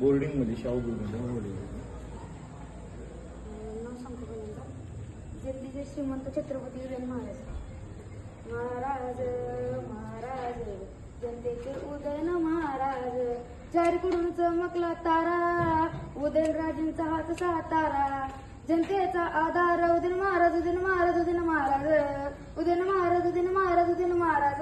Boarding मध्ये Shahu boarding नाव सांगतो का नंतर जगदीचे श्रीमंत छत्रपती उदयन महाराज महाराज महाराज जनतेचे उदयन महाराज. चारीकडून चमकला तारा उदयनराजेंचा हात सातारा. जनतेचा आधार उदयन महाराज उदयन महाराज उदयन महाराज. उदयन महाराज उदयन महाराज उदयन महाराज.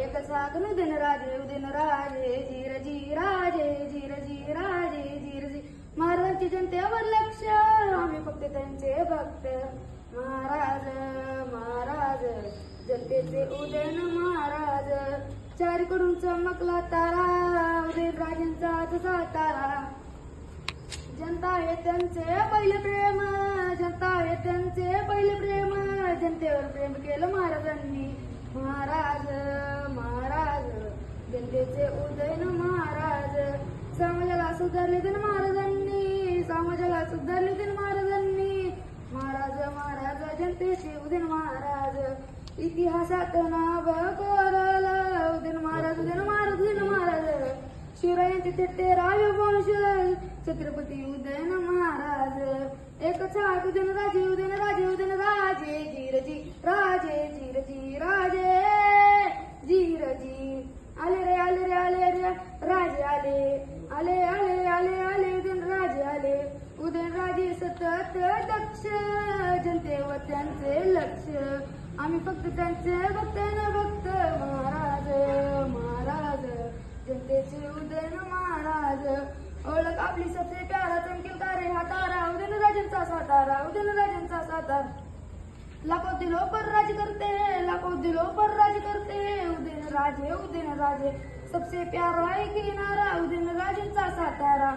एक सागन उदयन राजे उदयन राजे जीर जी राजे जीर जी राजे जीर जी महाराजांची जनतेवर लक्ष आम्ही फक्त त्यांचे भक्त. महाराज महाराज जनतेचे उदयन महाराज. चारीकडून चमकला तारा उदयन राजांचा तुझा तारा. जनता आहे त्यांचे पहिले प्रेम जनता आहे त्यांचे पहिले प्रेम. जनतेवर प्रेम केलं महाराजांनी. महाराज महाराज जनतेचे उदयन महाराज. समाजाला सुधारले दिन महाराजांनी समाजाला सुधारले दिन महाराजांनी महाराज महाराज जनतेचे उदयन महाराज इतिहासात नाव कोरल. उदयन महाराज उदयन महाराज उदयन महाराज. शिवरायांचे ते राजवंश छत्रपती उदयन महाराज. एक हात उदयन राजे उदयन राजे उदयन राजे. जीरजी राजे जीरजी राजे. जीरजी आले रे आले रे आले रे. राजे आले. आले आले आले आले. उदयन राजे आले. उदयन राजे सतत दक्ष. जनतेवर त्यांचे लक्ष. आम्ही फक्त त्यांचे भक्त न भक्त महाराज महाराज. जनतेचे उदयन महाराज. ओळख आपली सबसे प्यारा चमकेल तारे हा तारा. उदयन राजांचा सातारा उदयन राजांचा सातारा. लाखो दिलो पर राज करते लाखो दिलो पर राज करते. उदयन राजे उदयन राजे. सबसे प्यारा है किनारा उदयन राजांचा सातारा.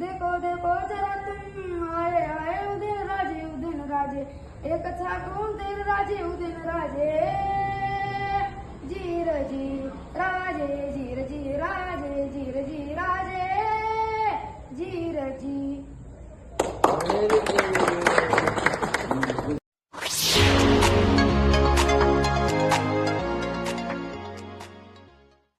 देखो देखो जरा तुम. आए आए उदयन राजे उदयन राजे. एक हाकून देन राजे उदिन राजे. जीर जी राजे जीर जी राजे जीर जी राजे. जीर जी.